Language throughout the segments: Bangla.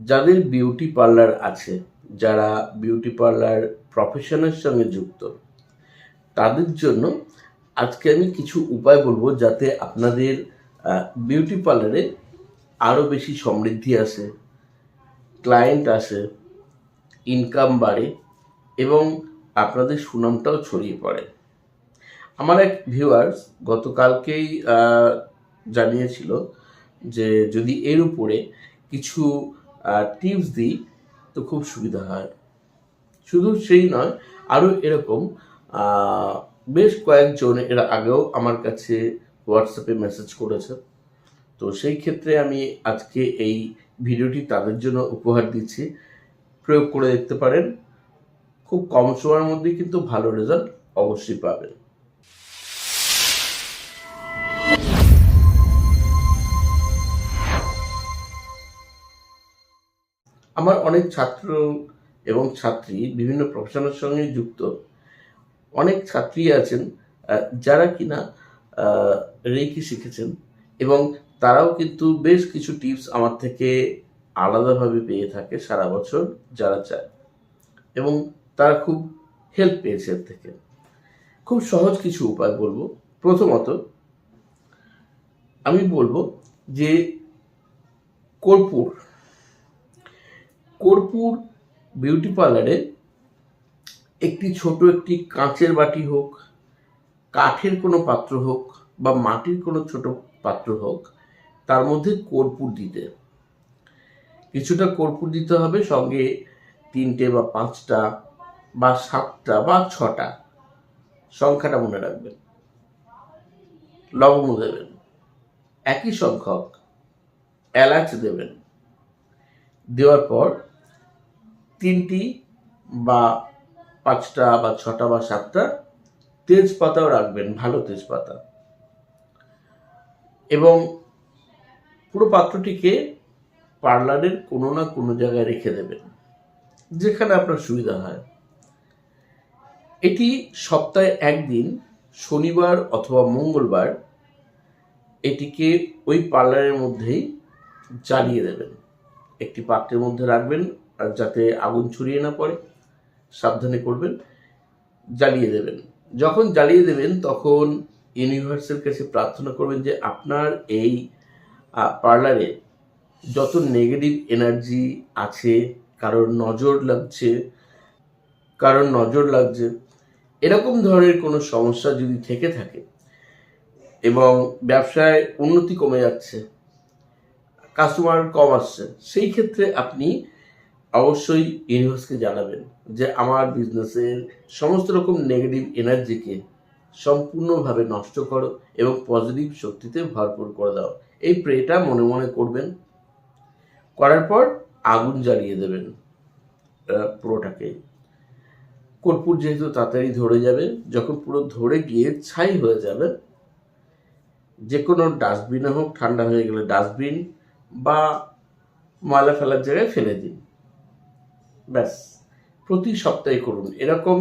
যাদের বিউটি পার্লার আছে, যারা বিউটি পার্লার প্রফেশনের সঙ্গে যুক্ত, তাদের জন্য আজকে আমি কিছু উপায় বলব যাতে আপনাদের বিউটি পার্লারে আরও বেশি সমৃদ্ধি আসে ক্লায়েন্ট আসে ইনকাম বাড়ে এবং আপনাদের সুনামটাও ছড়িয়ে পড়ে। আমার এক ভিউয়ার্স গতকালকেই জানিয়েছিল যে যদি এর উপরে কিছু টিপস দিই তো খুব সুবিধা হয়। শুধু সেই নয়, আরও এরকম বেশ কয়েকজন এর আগেও আমার কাছে হোয়াটসঅ্যাপে মেসেজ করেছে। তো সেই ক্ষেত্রে আমি আজকে এই ভিডিওটি তাদের জন্য উপহার দিচ্ছি। প্রয়োগ করে দেখতে পারেন। খুব কম সময়ের মধ্যে কিন্তু ভালো রেজাল্ট অবশ্যই পাবেন। আমার অনেক ছাত্র এবং ছাত্রী, বিভিন্ন প্রফেশনের সঙ্গে যুক্ত। অনেক ছাত্রী আছেন যারা কিনা রেকি শিখেছেন এবং তারাও কিন্তু বেশ কিছু টিপস আমার থেকে আলাদাভাবে পেয়ে থাকে সারা বছর যারা চায় এবং তারা খুব হেল্প পেয়েছে এর থেকে। খুব সহজ কিছু উপায় বলব। প্রথমত, আমি বলব যে কর্পূর কর্পূর বিউটি পার্লারে একটি ছোট একটি কাঁচের বাটি হোক, কাঠের কোনো পাত্র হোক বা মাটির কোনো ছোট পাত্র হোক, তার মধ্যে কর্পূর দিতে। কিছুটা কর্পূর দিতে হবে, সঙ্গে তিনটে বা পাঁচটা বা সাতটা বা ছটা। সংখ্যাটা মনে রাখবেন। লবঙ্গ দেবেন। একই সংখ্যক এলাচ দেবেন। দেওয়ার পর তিনটি বা পাঁচটা বা ছটা বা সাতটা তেজপাতাও রাখবেন, ভালো তেজপাতা। এবং পুরো পাত্রটিকে পার্লারের কোনো না কোনো জায়গায় রেখে দেবেন, যেখানে আপনার সুবিধা হয়। এটি সপ্তাহে একদিন, শনিবার অথবা মঙ্গলবার, এটিকে ওই পার্লারের মধ্যেই জ্বালিয়ে দেবেন। একটি পাত্রের মধ্যে রাখবেন যাতে আগুন ছড়িয়ে না পড়ে, সাবধানে করবেন, জ্বালিয়ে দেবেন। যখন জ্বালিয়ে দেবেন, তখন ইউনিভার্সের কাছে প্রার্থনা করবেন যে আপনার এই পার্লারে যত নেগেটিভ এনার্জি আছে, কারোর নজর লাগছে, কারোর নজর লাগছে, এরকম ধরনের কোনো সমস্যা যদি থেকে থাকে এবং ব্যবসায় উন্নতি কমে যাচ্ছে কাস্টমার কম আসছে, সেই ক্ষেত্রে আপনি অবশ্যই ইউনিভার্সকে জানাবেন যে আমার বিজনেসের সমস্ত রকম নেগেটিভ এনার্জিকে সম্পূর্ণভাবে নষ্ট করো এবং পজিটিভ শক্তিতে ভরপুর করে দাও। এই প্রেটা মনে মনে করবেন। করার পর আগুন জ্বালিয়ে দেবেন পুরোটাকে। কর্পূর যেহেতু তাড়াতাড়ি ধরে যাবে, যখন পুরো ধরে গিয়ে ছাই হয়ে যাবে যে কোনো ডাস্টবিনে হোক, ঠান্ডা হয়ে গেলে ডাস্টবিন বা ময়লা ফেলার জায়গায় ফেলে দিন। ব্যাস, প্রতি সপ্তাহে করুন। এরকম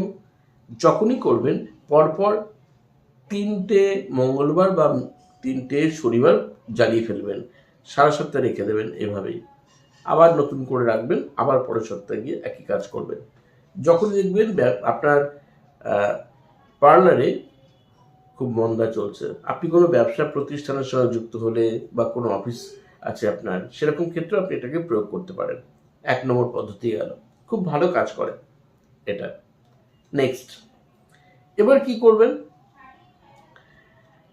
যখনই করবেন, পরপর তিনটে মঙ্গলবার বা তিনটে শনিবার জ্বালিয়ে ফেলবেন। সারা সপ্তাহে রেখে দেবেন এভাবেই। আবার নতুন করে রাখবেন, আবার পরের সপ্তাহে গিয়ে একই কাজ করবেন। যখন দেখবেন আপনার পার্লারে খুব মন্দা চলছে। আপনি কোনো ব্যবসা প্রতিষ্ঠানের সঙ্গে যুক্ত হলে বা কোনো অফিস আছে আপনার, সেরকম ক্ষেত্রে আপনি এটাকে প্রয়োগ করতে পারেন। এক নম্বর পদ্ধতি গেল। খুব ভালো কাজ করে এটা। নেক্সট এবার কি করবেন?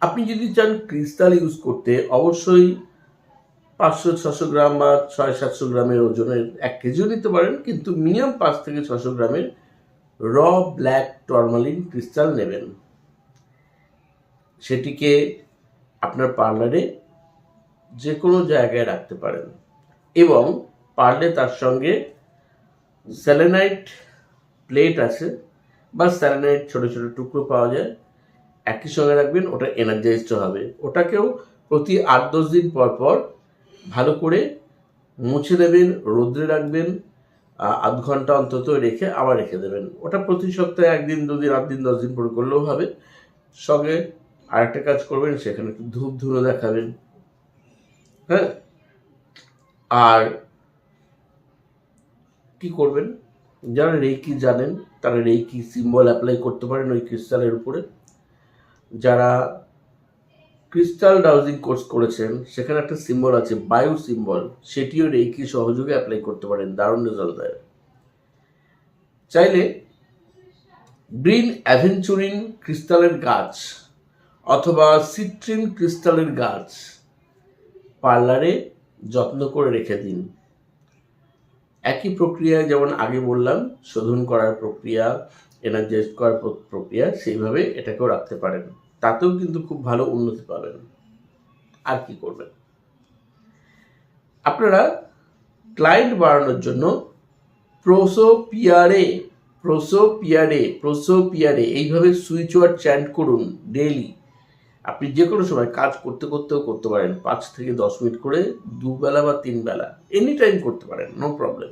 আপনি যদি চান ক্রিস্টাল ইউজ করতে, অবশ্যই পাঁচশো, ছশো গ্রাম বা ছয়, সাতশো গ্রামের ওজনের এক কেজিও নিতে পারেন, কিন্তু মিনিমাম পাঁচ থেকে ছশো গ্রামের র ব্ল্যাক টরমালিন ক্রিস্টাল নেবেন। সেটিকে আপনার পার্লারে যে কোনো জায়গায় রাখতে পারেন এবং পারলে তার সঙ্গে স্যালেনাইট প্লেট আছে, বা স্যালেনাইট ছোট ছোট টুকরো পাওয়া যায়, একই সঙ্গে রাখবেন, ওটা এনার্জাইজড হবে। ওটাকেও প্রতি আট দশ দিন পর পর ভালো করে মুছে দেবেন রোদ্রে রাখবেন আধ ঘণ্টা অন্তত রেখে আবার রেখে দেবেন। ওটা প্রতি সপ্তাহে একদিন, দুদিন, আট দিন, দশ দিন পরে করলেও হবে। সঙ্গে আরেকটা কাজ করবেন, সেখানে একটু ধূপ ধুনো দেখাবেন। হ্যাঁ? আর কি করবেন? যারা রেকি জানেন, তারা রেকি সিম্বল অ্যাপ্লাই করতে পারেন ওই ক্রিস্টালের উপরে। যারা ক্রিস্টাল ডাউজিং কোর্স করেছেন, সেখানে একটা সিম্বল আছে, বায়ু সিম্বল সেটিও রেকি সহযোগে অ্যাপ্লাই করতে পারেন, দারুণ রেজাল্ট দেয়। চাইলে গ্রিন অ্যাভেঞ্চুরিন ক্রিস্টালের গাছ অথবা সিট্রিন ক্রিস্টালের গাছ পার্লারে যত্ন করে রেখে দিন। একই প্রক্রিয়ায় যেমন আগে বললাম, শোধন করার প্রক্রিয়া এনার্জাইজ করার প্র- প্রক্রিয়া, সেইভাবে এটাকেও রাখতে পারেন। তাতেও কিন্তু খুব ভালো উন্নতি পাবেন। আর কি করবেন? আপনারা ক্লায়েন্ট বাড়ানোর জন্য প্রোসো পিয়ারে প্রোসো পিয়ারে প্রোসো পিয়ারে এইভাবে সুইচ ওয়ার্ড চ্যান্ট করুন ডেইলি আপনি যে কোনো সময় কাজ করতে করতেও করতে পারেন, পাঁচ থেকে দশ মিনিট করে দুবেলা বা তিন বেলা এনি টাইম করতে পারেন নো প্রবলেম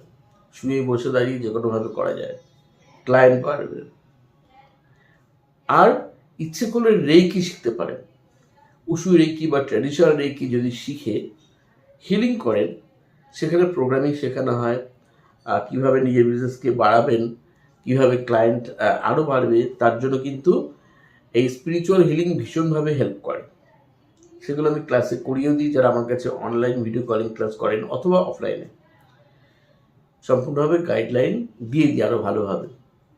শুয়ে বসে দাঁড়িয়ে যে কোনোভাবে করা যায়। ক্লায়েন্ট বাড়বে। আর ইচ্ছে করলে রেকি শিখতে পারেন। উসু রেকি বা ট্র্যাডিশনাল রেকি যদি শিখে হিলিং করেন, সেখানে প্রোগ্রামিং শেখানো হয় কীভাবে নিজের বিজনেসকে বাড়াবেন, কীভাবে ক্লায়েন্ট আরও বাড়বে, তার জন্য কিন্তু এই স্পিরিচুয়াল হিলিং ভীষণভাবে হেল্প করে। সেগুলো আমি ক্লাসে করিয়েও দিই, যারা আমার কাছে অনলাইন ভিডিও কলিং ক্লাস করেন অথবা অফলাইনে সম্পূর্ণভাবে গাইডলাইন দিয়ে দিই আরও ভালোভাবে।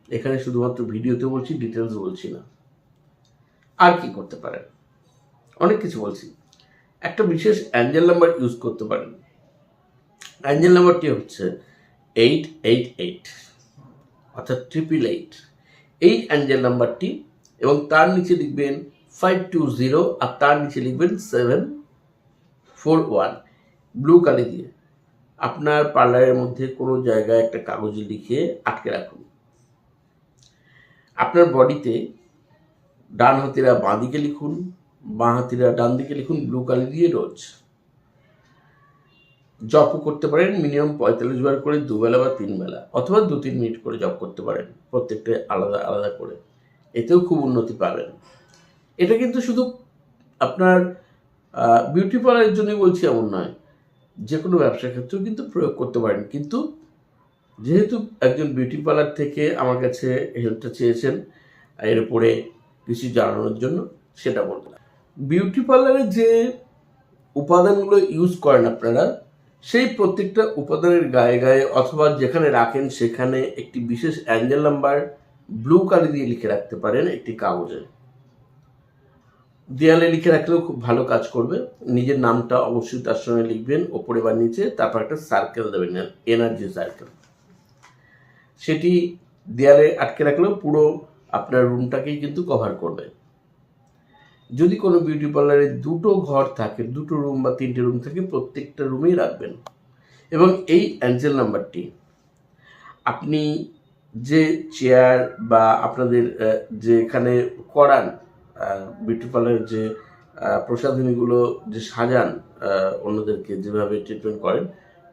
এখানে শুধুমাত্র ভিডিওতে বলছি ডিটেলস বলছি না। আর কি করতে পারেন? অনেক কিছু বলছি। একটা বিশেষ অ্যাঞ্জেল নাম্বার ইউজ করতে পারেন। অ্যাঞ্জেল নাম্বারটি হচ্ছে এইট এইট এইট অর্থাৎ ট্রিপল এইট এই অ্যাঞ্জেল নাম্বারটি এবং তার নিচে লিখবেন ফাইভ টু জিরো আর তার নিচে লিখবেন সেভেন ফোর ওয়ান ব্লু কালি দিয়ে আপনার পার্লারের মধ্যে কোনো জায়গায় একটা কাগজে লিখে আটকে রাখুন। আপনার বডিতে ডান হাতিরা বাঁ দিকে লিখুন, বাঁ হাতিরা ডান দিকে লিখুন ব্লু কালি দিয়ে রোজ। জপও করতে পারেন মিনিমাম পঁয়তাল্লিশ বার করে দুবেলা বা তিন বেলা অথবা দু তিন মিনিট করে জপ করতে পারেন প্রত্যেকটা আলাদা আলাদা করে। এতেও খুব উন্নতি পাবেন। এটা কিন্তু শুধু আপনার বিউটি পার্লারের জন্যই বলছি এমন নয় যে কোনো ব্যবসার ক্ষেত্রেও কিন্তু প্রয়োগ করতে পারেন। কিন্তু যেহেতু একজন বিউটি পার্লার থেকে আমার কাছে হেল্পটা চেয়েছেন, এর উপরে কিছু জানানোর জন্য সেটা বললাম। বিউটি পার্লারে যে উপাদানগুলো ইউজ করেন আপনারা, সেই প্রত্যেকটা উপাদানের গায়ে গায়ে অথবা যেখানে রাখেন সেখানে একটি বিশেষ অ্যাঞ্জেল নাম্বার ব্লু কালি দিয়ে লিখে রাখতে পারেন একটি কাগজে। দেয়ালে লিখে রাখলেও খুব ভালো কাজ করবে। নিজের নামটা অবশ্যই তার সঙ্গে লিখবেন, ওপরে বা নিচে, তারপর একটা সার্কেল দেবেন এনার্জি সার্কেল সেটি দেয়ালে আটকে রাখলেও পুরো আপনার রুমটাকেই কিন্তু কভার করবে। যদি কোনো বিউটি পার্লারে দুটো ঘর থাকে, দুটো রুম বা তিনটে রুম থাকে, প্রত্যেকটা রুমেই রাখবেন। এবং এই অ্যাঞ্জেল নাম্বারটি আপনি যে চেয়ার বা আপনাদের যে এখানে করান বিউটি পার্লারের যে প্রসাধনীগুলো যে সাজান অন্যদেরকে যেভাবে ট্রিটমেন্ট করেন,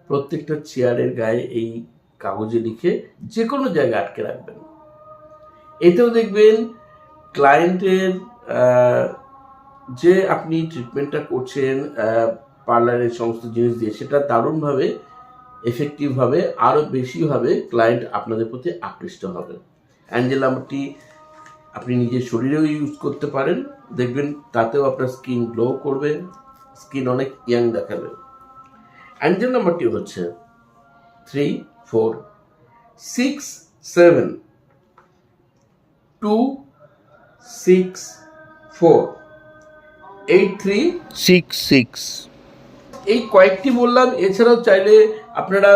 প্রত্যেকটা চেয়ারের গায়ে এই কাগজে লিখে যে কোনো জায়গায় আটকে রাখবেন। এতেও দেখবেন ক্লায়েন্টের যে আপনি ট্রিটমেন্টটা করছেন পার্লারের সমস্ত জিনিস দিয়ে, সেটা দারুণভাবে এফেক্টিভভাবে আরও বেশিভাবে ক্লায়েন্ট আপনাদের প্রতি আকৃষ্ট হবে। অ্যাঞ্জেল নাম্বারটি আপনি নিজের শরীরেও ইউজ করতে পারেন। দেখবেন তাতেও আপনার স্কিন গ্লো করবে স্কিন অনেক ইয়াং দেখাবে। অ্যাঞ্জেল নাম্বারটি হচ্ছে three four six seven two six four eight three six six এই কয়েকটি বললাম এছাড়াও চাইলে আপনারা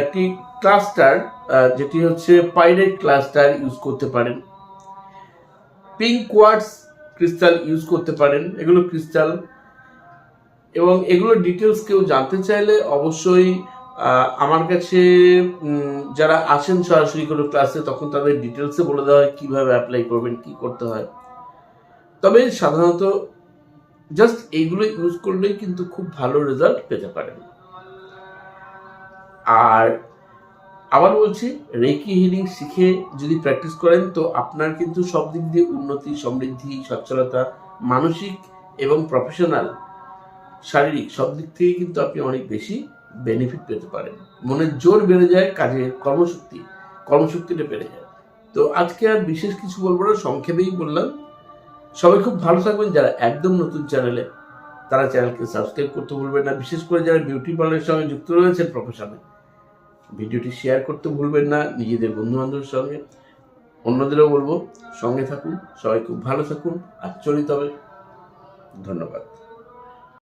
একটি ক্লাস্টার যেটি হচ্ছে পাইরেট ক্লাস্টার ইউজ করতে পারেন। পিঙ্ক কোয়ার্টস ক্রিস্টাল ইউজ করতে পারেন, এগুলো ক্রিস্টাল এবং এগুলো ডিটেলস কেউ জানতে চাইলে অবশ্যই আমার কাছে যারা আসেন সরাসরি কোনো ক্লাসে তখন তাদের ডিটেলসে বলে দেওয়া হয় কীভাবে অ্যাপ্লাই করবেন, কি করতে হয়। তবে সাধারণত জাস্ট এইগুলো ইউজ করলেই কিন্তু খুব ভালো রেজাল্ট পেতে পারেন আর আবার বলছি রেকি হিলিং শিখে যদি প্র্যাকটিস করেন, তো আপনার কিন্তু সব দিক দিয়ে উন্নতি, সমৃদ্ধি, সচ্ছলতা, মানসিক এবং প্রফেশনাল শারীরিক সব দিক থেকে কিন্তু আপনি অনেক বেশি বেনিফিট পেতে পারেন। মনের জোর বেড়ে যায়, কাজের কর্মশক্তি, কর্মশক্তিটা বেড়ে যায়। তো আজকে আর বিশেষ কিছু বলব না, সংক্ষেপেই বললাম। সবাই খুব ভালো থাকবেন। যারা একদম নতুন চ্যানেলে তারা চ্যানেলকে সাবস্ক্রাইব করতে ভুলবেন না। বিশেষ করে যারা বিউটি পার্লারের সঙ্গে যুক্ত রয়েছেন প্রফেশনে ভিডিওটি শেয়ার করতে ভুলবেন না। নিজেদের বন্ধুবান্ধবের সঙ্গে। অন্যদেরও বলব, সঙ্গে থাকুন, সবাই খুব ভালো থাকুন। আর চলিত হবে ধন্যবাদ।